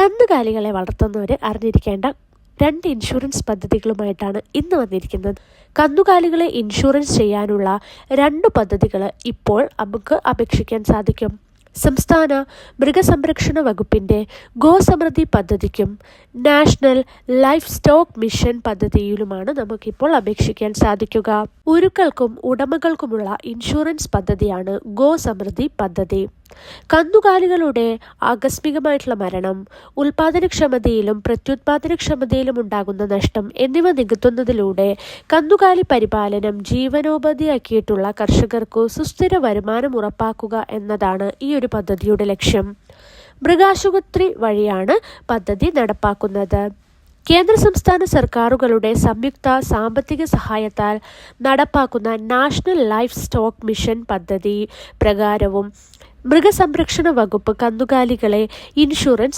കന്നുകാലികളെ വളർത്തുന്നവർ അറിഞ്ഞിരിക്കേണ്ട രണ്ട് ഇൻഷുറൻസ് പദ്ധതികളുമായിട്ടാണ് ഇന്ന് വന്നിരിക്കുന്നത്. കന്നുകാലികളെ ഇൻഷുറൻസ് ചെയ്യാനുള്ള രണ്ട് പദ്ധതികൾ ഇപ്പോൾ നമുക്ക് അപേക്ഷിക്കാൻ സാധിക്കും. സംസ്ഥാന മൃഗസംരക്ഷണ വകുപ്പിന്റെ ഗോസമൃദ്ധി പദ്ധതിക്കും നാഷണൽ ലൈഫ് സ്റ്റോക്ക് മിഷൻ പദ്ധതിയിലുമാണ് നമുക്കിപ്പോൾ അപേക്ഷിക്കാൻ സാധിക്കുക. ഉരുക്കൾക്കും ഉടമകൾക്കുമുള്ള ഇൻഷുറൻസ് പദ്ധതിയാണ് ഗോസമൃദ്ധി പദ്ധതി. കന്നുകാലികളുടെ ആകസ്മികമായിട്ടുള്ള മരണം ഉൽപാദനക്ഷമതയിലും പ്രത്യുത്പാദനക്ഷമതയിലും ഉണ്ടാകുന്ന നഷ്ടം എന്നിവ നികത്തുന്നതിലൂടെ കന്നുകാലി പരിപാലനം ജീവനോപാധിയാക്കിയിട്ടുള്ള കർഷകർക്ക് സുസ്ഥിര വരുമാനം ഉറപ്പാക്കുക എന്നതാണ് ഈ ഒരു പദ്ധതിയുടെ ലക്ഷ്യം. മൃഗാശുപത്രി വഴിയാണ് പദ്ധതി നടപ്പാക്കുന്നത്. കേന്ദ്ര സംസ്ഥാന സർക്കാരുകളുടെ സംയുക്ത സാമ്പത്തിക സഹായത്താൽ നടപ്പാക്കുന്ന നാഷണൽ ലൈഫ് സ്റ്റോക്ക് മിഷൻ പദ്ധതി പ്രകാരവും മൃഗസംരക്ഷണ വകുപ്പ് കന്നുകാലികളെ ഇൻഷുറൻസ്